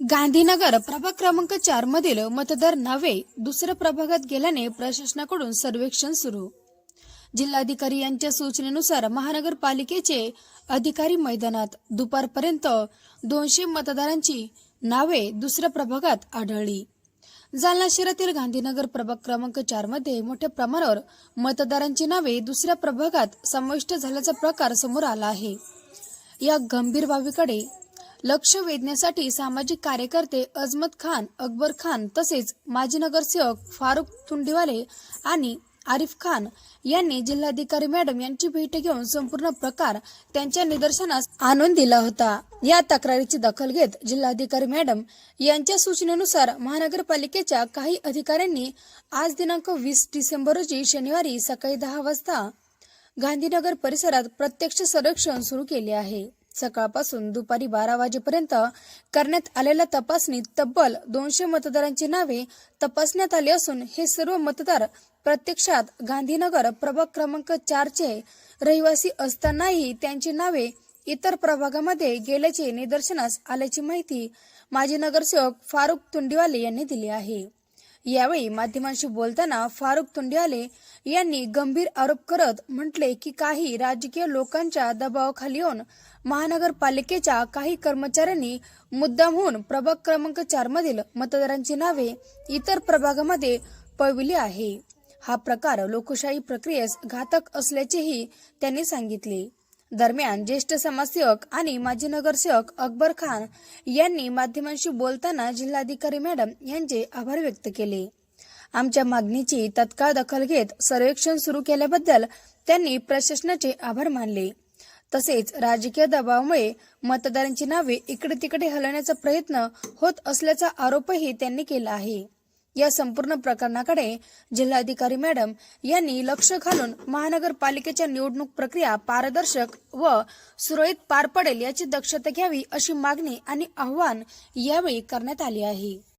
गांधीनगर प्रभाग क्रमांक चार मधील मतदार नावे दुसऱ्या प्रभागात गेल्याने प्रशासनाकडून सर्वेक्षण सुरू. जिल्हाधिकारी यांच्या सूचनेनुसार महानगरपालिकेचे अधिकारी मैदानात दुपारपर्यंत दोनशे मतदारांची नावे दुसऱ्या प्रभागात आढळली. जालना शहरातील गांधीनगर प्रभाग क्रमांक चारमध्ये मोठ्या प्रमाणावर मतदारांची नावे दुसऱ्या प्रभागात समाविष्ट झाल्याचा प्रकार समोर आला आहे. या गंभीर बाबीकडे लक्ष वेधण्यासाठी सामाजिक कार्यकर्ते अजमत खान अकबर खान तसेच माजी नगरसेवक फारुख तुंडीवाले आणि आरिफ खान यांनी जिल्हाधिकारी मॅडम यांची भेट घेऊन संपूर्ण प्रकार त्यांच्या निदर्शनास आणून दिला होता. या तक्रारीची दखल घेत जिल्हाधिकारी मॅडम यांच्या सूचनेनुसार महानगरपालिकेच्या काही अधिकाऱ्यांनी आज दिनांक वीस डिसेंबर रोजी शनिवारी सकाळी दहा वाजता गांधीनगर परिसरात प्रत्यक्ष सर्वेक्षण सुरू केले आहे. सकाळपासून दुपारी बारा वाजेपर्यंत करण्यात आलेल्या तपासणीत तब्बल दोनशे मतदारांची नावे तपासण्यात आली असून हे सर्व मतदार प्रत्यक्षात गांधीनगर प्रभाग क्रमांक चारचे रहिवासी असतानाही त्यांची नावे इतर प्रभागामध्ये गेल्याचे निदर्शनास आल्याची माहिती माजी नगरसेवक फारुख तुंडीवाले यांनी दिली आहे. यावेळी माध्यमांशी बोलताना फारुख तुंडियाले यांनी गंभीर आरोप करत म्हटले की काही राजकीय लोकांच्या दबावाखाली येऊन महानगरपालिकेच्या काही कर्मचाऱ्यांनी मुद्दामहून प्रभाग क्रमांक चार मधील मतदारांची नावे इतर प्रभागामध्ये पळविली आहे. हा प्रकार लोकशाही प्रक्रियेस घातक असल्याचेही त्यांनी सांगितले. दरम्यान ज्येष्ठ समाजसेवक आणि माजी नगरसेवक अकबर खान यांनी माध्यमांशी बोलताना जिल्हाधिकारी मॅडम यांचे आभार व्यक्त केले. आमच्या मागणीची तत्काळ दखल घेत सर्वेक्षण सुरू केल्याबद्दल त्यांनी प्रशासनाचे आभार मानले. तसेच राजकीय दबावामुळे मतदारांची नावे इकडे तिकडे हलवण्याचा प्रयत्न होत असल्याचा आरोपही त्यांनी केला आहे. या संपूर्ण प्रकरणाकडे जिल्हाधिकारी मॅडम यांनी लक्ष घालून महानगरपालिकेच्या निवडणूक प्रक्रिया पारदर्शक व सुरळीत पार पडेल याची दक्षता घ्यावी अशी मागणी आणि आव्हान यावेळी करण्यात आली आहे.